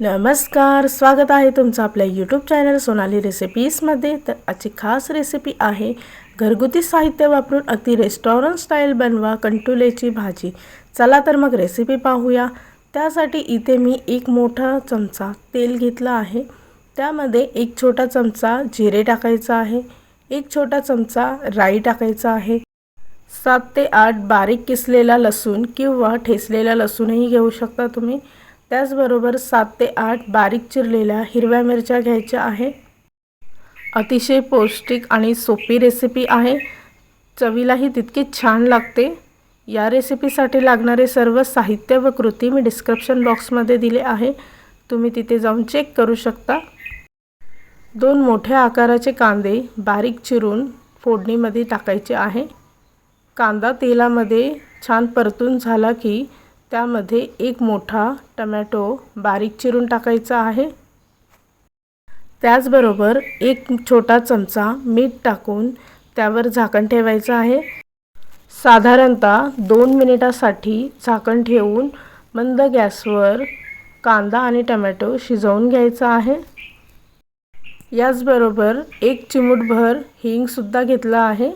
नमस्कार स्वागत आहे तुमचं आपल्या यूट्यूब चॅनल सोनाली रेसिपीजमध्ये तर आजची खास रेसिपी आहे घरगुती साहित्य वापरून अगदी रेस्टॉरंट स्टाईल बनवा कंटुलेची भाजी. चला तर मग रेसिपी पाहूया. त्यासाठी इथे मी एक मोठा चमचा तेल घेतला आहे. त्यामध्ये एक छोटा चमचा जिरे टाकायचा आहे. एक छोटा चमचा राई टाकायचा आहे. सात ते आठ बारीक किसलेला लसूण किंवा ठेचलेला लसूणही घेऊ शकता तुम्ही. त्याचबरोबर सात ते आठ बारीक चिरलेल्या हिरव्या मिरच्या घ्यायच्या आहे अतिशय पौष्टिक आणि सोपी रेसिपी आहे. चवीलाही तितकी छान लागते. या रेसिपीसाठी लागणारे सर्व साहित्य व कृती मी डिस्क्रिप्शन बॉक्समध्ये दिले आहे. तुम्ही तिथे जाऊन चेक करू शकता. दोन मोठ्या आकाराचे कांदे बारीक चिरून फोडणीमध्ये टाकायचे आहे. कांदा तेलामध्ये छान परतून झाला की त्यामध्ये एक मोठा टमॅटो बारीक चिरून टाकायचा आहे. त्याचबरोबर एक छोटा चमचा मीठ टाकून त्यावर झाकण ठेवायचं आहे. साधारणतः दोन मिनिटासाठी झाकण ठेवून मंद गॅसवर कांदा आणि टमॅटो शिजवून घ्यायचा आहे. याचबरोबर एक चिमूटभर हिंगसुद्धा घेतला आहे.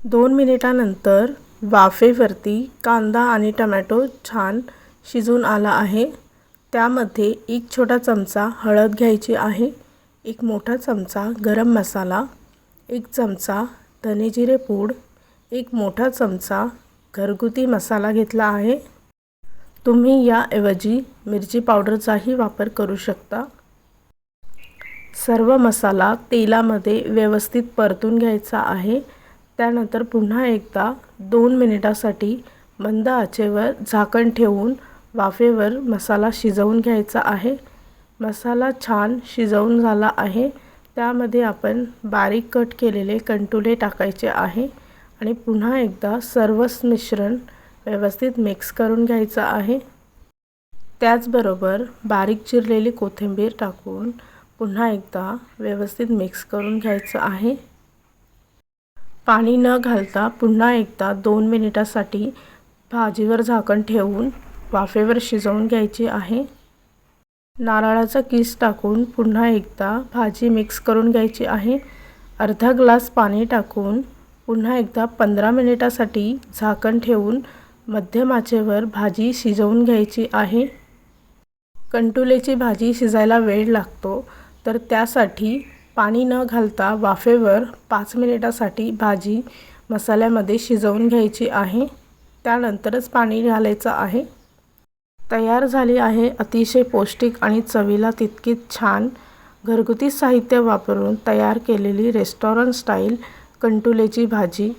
दोन मिनिटानंतर वाफेवरती कांदा आणि टमॅटो छान शिजून आला आहे. त्यामध्ये एक छोटा चमचा हळद घ्यायची आहे एक मोठा चमचा गरम मसाला एक चमचा धनेजिरे पूड एक मोठा चमचा घरगुती मसाला घेतला आहे. तुम्ही याऐवजी मिरची पावडरचाही वापर करू शकता. सर्व मसाला तेलामध्ये व्यवस्थित परतून घ्यायचा आहे. त्यानंतर पुन्हा एकदा दोन मिनिटासाठी मंद आचेवर झाकण ठेवून वाफेवर मसाला शिजवून घ्यायचा आहे. मसाला छान शिजवून झाला आहे. त्यामध्ये आपण बारीक कट केलेले कंटुले टाकायचे आहे आणि पुन्हा एकदा सर्वच मिश्रण व्यवस्थित मिक्स करून घ्यायचं आहे. त्याचबरोबर बारीक चिरलेली कोथिंबीर टाकून पुन्हा एकदा व्यवस्थित मिक्स करून घ्यायचं आहे. पाणी न घालता पुन्हा एकदा दोन मिनिटासाठी भाजीवर झाकण ठेवून वाफेवर शिजवून घ्यायची आहे. नारळाचा किस टाकून पुन्हा एकदा भाजी मिक्स करून घ्यायची आहे. अर्धा ग्लास पाणी टाकून पुन्हा एकदा पंधरा मिनिटासाठी झाकण ठेवून मध्यमाचेवर भाजी शिजवून घ्यायची आहे. कंटुलेची भाजी शिजायला वेळ लागतो तर त्यासाठी पाणी न घालता वाफेवर पाच मिनिटासाठी भाजी मसाल्यामध्ये शिजवून घ्यायची आहे. त्यानंतरच पाणी घालायचं आहे. तयार झाली आहे. अतिशय पौष्टिक आणि चवीला तितकीच छान घरगुती साहित्य वापरून तयार केलेली रेस्टॉरंट स्टाईल कंटुलेची भाजी.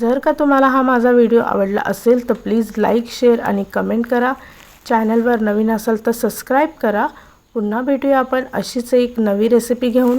जर का तुम्हाला हा माझा व्हिडिओ आवडला असेल तर प्लीज लाईक शेअर आणि कमेंट करा. चॅनलवर नवीन असाल तर सबस्क्राईब करा. पुन्हा भेटूया आपण अशीच एक नवी रेसिपी घेऊन.